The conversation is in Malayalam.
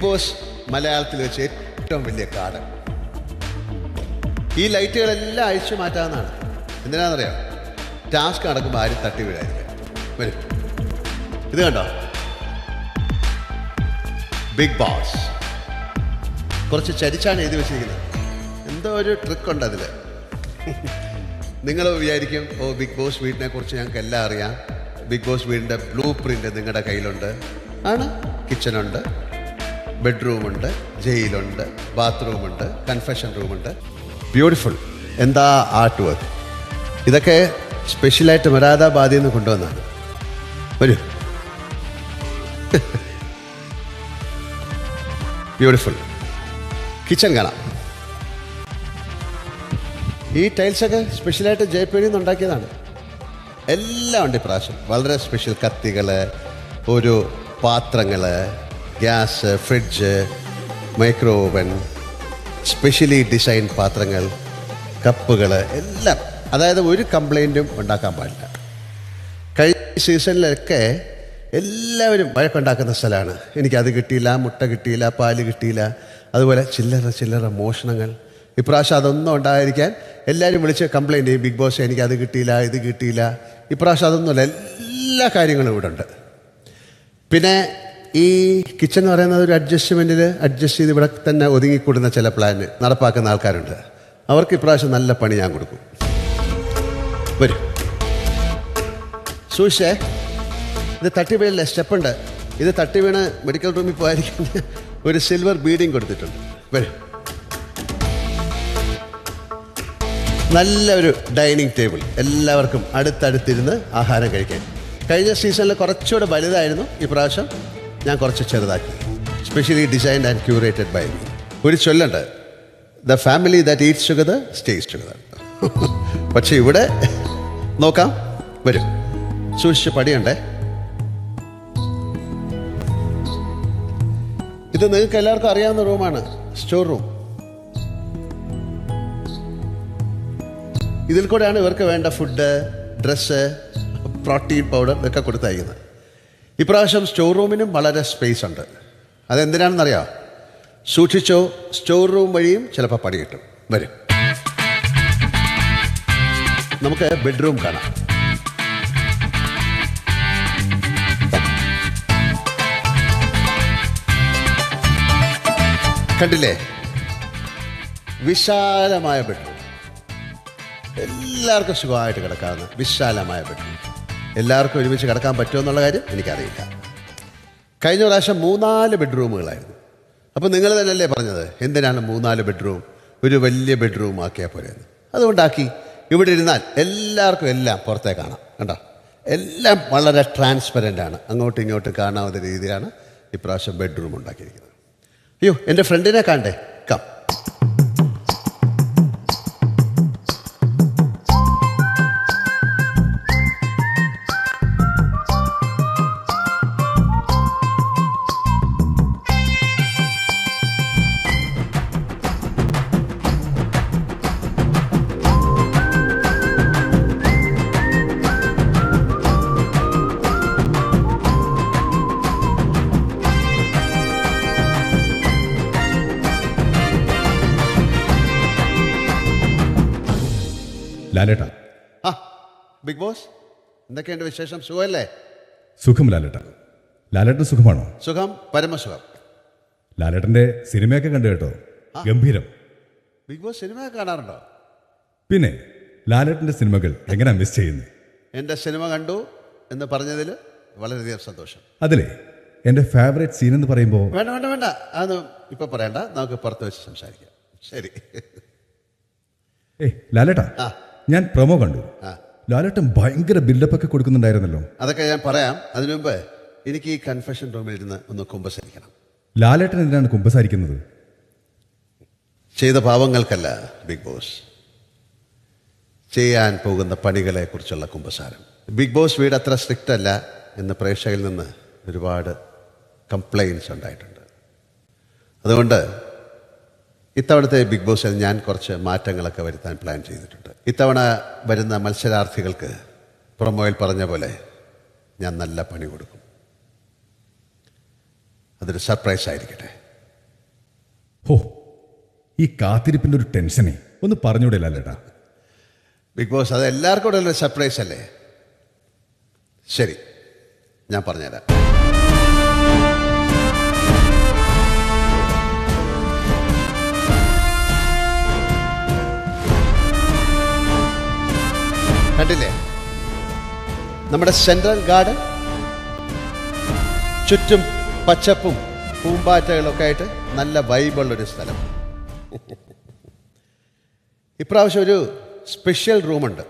ബോസ് മലയാളത്തിൽ വെച്ച് ഏറ്റവും വലിയ കാട് ഈ ലൈറ്റുകളെല്ലാം അഴിച്ചു മാറ്റാവുന്നതാണ്. എന്തിനാണെന്നറിയാം? ടാസ്ക് നടക്കുമ്പോൾ ആരും തട്ടി വീഴായിരിക്കും വരും. ഇത് കണ്ടോ? ബിഗ് ബോസ് കുറച്ച് ചരിച്ചാണ് എഴുതി വെച്ചിരിക്കുന്നത്. എന്തോ ഒരു ട്രിക്ക് ഉണ്ട് അതിൽ നിങ്ങൾ വിചാരിക്കും ഓ ബിഗ് ബോസ് വീടിനെ കുറിച്ച് ഞങ്ങൾക്ക് എല്ലാം അറിയാം. ബിഗ് ബോസ് വീടിന്റെ ബ്ലൂ പ്രിന്റ് നിങ്ങളുടെ കയ്യിലുണ്ട്. ആണ്? കിച്ചണുണ്ട് ബെഡ്റൂമുണ്ട് ജയിലുണ്ട് ബാത്റൂമുണ്ട് കൺഫെഷൻ റൂമുണ്ട്. ബ്യൂട്ടിഫുൾ എന്താ ആർട്ട് വർക്ക് ഇതൊക്കെ സ്പെഷ്യലായിട്ട് മൊരാദാബാദിൽ നിന്ന് കൊണ്ടുവന്നാണ് വരൂ. ബ്യൂട്ടിഫുൾ കിച്ചൺ കാണാം. ഈ ടൈൽസൊക്കെ സ്പെഷ്യലായിട്ട് ജയപ്പേടിയിൽ നിന്ന് ഉണ്ടാക്കിയതാണ്. എല്ലാം ഉണ്ട് ഇപ്രാവശ്യം വളരെ സ്പെഷ്യൽ കത്തികൾ ഒരു പാത്രങ്ങൾ gas fridge micro oven specially design പാത്രങ്ങൾ കപ്പുകൾ എല്ലാം. അതായത് ഒരു കംപ്ലൈന്റും ഉണ്ടാക്കാൻ പാടില്ല. കഴിഞ്ഞ സീസണിലൊക്കെ എല്ലാവരും വഴക്കുണ്ടാക്കുന്ന സ്ഥലമാണ്. എനിക്കത് കിട്ടിയില്ല മുട്ട കിട്ടിയില്ല പാൽ കിട്ടിയില്ല അതുപോലെ ചില്ലറ ചില്ലറ മോഷണങ്ങൾ. ഇപ്രാവശ്യം അതൊന്നും ഉണ്ടായിരിക്കാൻ എല്ലാവരും വിളിച്ച് കംപ്ലൈന്റ് ചെയ്യും. ബിഗ് ബോസ് എനിക്ക് അത് കിട്ടിയില്ല ഇത് കിട്ടിയില്ല. ഇപ്രാവശ്യം അതൊന്നുമില്ല എല്ലാ കാര്യങ്ങളും ഇവിടെ ഉണ്ട് പിന്നെ ഈ കിച്ചൺ എന്ന് പറയുന്നത് ഒരു അഡ്ജസ്റ്റ്മെന്റിൽ അഡ്ജസ്റ്റ് ചെയ്ത് ഇവിടെ തന്നെ ഒതുങ്ങിക്കൂടുന്ന ചില പ്ലാൻ നടപ്പാക്കുന്ന ആൾക്കാരുണ്ട്. അവർക്ക് ഇപ്രാവശ്യം നല്ല പണി ഞാൻ കൊടുക്കും. വരും. സൂക്ഷേ ഇത് തട്ടി വീഴല്ലേ? സ്റ്റെപ്പുണ്ട് ഇത് തട്ടി വീണ് മെഡിക്കൽ റൂമിൽ പോയിരിക്കുന്ന ഒരു സിൽവർ ബീഡിങ് കൊടുത്തിട്ടുണ്ട്. വരും. നല്ല ഒരു ഡൈനിങ് ടേബിൾ എല്ലാവർക്കും അടുത്തടുത്തിരുന്ന് ആഹാരം കഴിക്കാൻ. കഴിഞ്ഞ സീസണിൽ കുറച്ചുകൂടെ വലുതായിരുന്നു. ഇപ്രാവശ്യം പ്രാവശ്യം ഞാൻ കുറച്ച് ചെറുതാക്കി. Specially designed and curated by me ഒരു ചൊല്ലുണ്ട്. The family that eats together stays together പക്ഷേ ഇവിടെ നോക്കാം. വരും. സൂക്ഷിച്ച് പടിയുണ്ടേ ഇത് നിങ്ങൾക്ക് എല്ലാവർക്കും അറിയാവുന്ന റൂമാണ്. സ്റ്റോർ റൂം ഇതിൽ കൂടെയാണ് ഇവർക്ക് വേണ്ട ഫുഡ് ഡ്രസ്സ് പ്രോട്ടീൻ പൗഡർ ഇതൊക്കെ കൊടുത്തയക്കുന്നത്. ഇപ്രാവശ്യം സ്റ്റോർ റൂമിനും വളരെ സ്പേസ് ഉണ്ട്. അതെന്തിനാണെന്നറിയാം? സൂക്ഷിച്ചോ സ്റ്റോർ റൂം വഴിയും ചിലപ്പോൾ പണി കിട്ടും. വരും. നമുക്ക് ബെഡ്റൂം കാണാം. കണ്ടില്ലേ? വിശാലമായ ബെഡ്റൂം. എല്ലാവർക്കും സുഖമായിട്ട് കിടക്കാവുന്ന വിശാലമായ ബെഡ്റൂം. എല്ലാവർക്കും ഒരുമിച്ച് കിടക്കാൻ പറ്റുമോ എന്നുള്ള കാര്യം എനിക്കറിയില്ല. കഴിഞ്ഞ പ്രാവശ്യം മൂന്നാൽ ബെഡ്റൂമുകളായിരുന്നു. അപ്പോൾ നിങ്ങൾ തന്നെയല്ലേ പറഞ്ഞത്? എന്തിനാണ് മൂന്നാൽ ബെഡ്റൂം? ഒരു വലിയ ബെഡ്റൂം ആക്കിയാൽ പോരെയെന്ന് അതുകൊണ്ടാക്കി ഇവിടെ ഇരുന്നാൽ എല്ലാവർക്കും എല്ലാം പുറത്തേ കാണാം. കണ്ടോ? എല്ലാം വളരെ ട്രാൻസ്പെറന്റ് ആണ്. അങ്ങോട്ടും ഇങ്ങോട്ടും കാണാവുന്ന രീതിയിലാണ് ഇപ്രാവശ്യം ബെഡ്റൂം ഉണ്ടാക്കിയിരിക്കുന്നത്. അയ്യോ എന്റെ ഫ്രണ്ടിനെ കാണണ്ടേ? കം ലാലേട്ട. ആ ബിഗ് ബോസ് എന്തൊക്കെയുണ്ട് വിശേഷം? സുഖമല്ലേ? സുഖം ലാലേട്ട. ലാലേട്ടൻ സുഖമാണോ? സുഖം പരമസുഖം. ലാലേട്ടന്റെ സിനിമയൊക്കെ കണ്ടു കേട്ടോ. ഗംഭീരം. ബിഗ് ബോസ് സിനിമയൊക്കെ കാണാറുണ്ടോ? പിന്നെ ലാലേട്ടന്റെ സിനിമകൾ എങ്ങനെയാ മിസ് ചെയ്യുന്നത് എന്റെ സിനിമ കണ്ടു എന്ന് പറഞ്ഞതിൽ വളരെയധികം സന്തോഷം. അതിലേ എന്റെ ഫേവറേറ്റ് സീൻ എന്ന് പറയുമ്പോൾ വേണ്ട വേണ്ട വേണ്ട. അത് ഇപ്പം പറയണ്ട. നമുക്ക് പുറത്ത് വെച്ച് സംസാരിക്കാം. ശരി. ഏ ലാലേട്ടാ. ആ. ഞാൻ പ്രൊമോ കണ്ടു. ലാലേട്ടൻ ഭയങ്കര ബിൽഡപ്പ് ഒക്കെ കൊടുക്കുന്നുണ്ടായിരുന്നല്ലോ. അതൊക്കെ ഞാൻ പറയാം. അതിനു മുമ്പ് എനിക്ക് ഈ കൺഫെഷൻ റൂമിൽ ഇരുന്ന് ഒന്ന് കുമ്പസരിക്കണം. ലാലേട്ടൻ എന്തിനാണ് കുമ്പസാരിക്കുന്നത്? ചെയ്ത പാവങ്ങൾക്കല്ല ബിഗ് ബോസ് ചെയ്യാൻ പോകുന്ന പണികളെ കുറിച്ചുള്ള കുമ്പസാരം. ബിഗ് ബോസ് വീട് അത്ര സ്ട്രിക്റ്റ് അല്ല എന്ന് പ്രേക്ഷകരിൽ നിന്ന് ഒരുപാട് കംപ്ലൈൻസ് ഉണ്ടായിട്ടുണ്ട്. അതുകൊണ്ട് ഇത്തവണത്തെ ബിഗ് ബോസിൽ ഞാൻ കുറച്ച് മാറ്റങ്ങളൊക്കെ വരുത്താൻ പ്ലാൻ ചെയ്തിട്ടുണ്ട്. ഇത്തവണ വരുന്ന മത്സരാർത്ഥികൾക്ക് പ്രൊമോയിൽ പറഞ്ഞ പോലെ ഞാൻ നല്ല പണി കൊടുക്കും. അതൊരു സർപ്രൈസ് ആയിരിക്കട്ടെ. ഹോ ഈ കാത്തിരിപ്പിന്റെ ഒരു ടെൻഷനെ ഒന്ന് പറഞ്ഞൂടെ ലാലേട്ടാ? ബിഗ് ബോസ് അത് എല്ലാവർക്കും കൂടെ ഒരു സർപ്രൈസ് അല്ലേ? ശരി ഞാൻ പറഞ്ഞുതരാം. നമ്മുടെ സെൻട്രൽ ഗാർഡൻ ചുറ്റും പച്ചപ്പും പൂമ്പാറ്റകളൊക്കെ ആയിട്ട് നല്ല വൈബുള്ളൊരു സ്ഥലം. ഇപ്രാവശ്യം ഒരു സ്പെഷ്യൽ റൂമുണ്ട്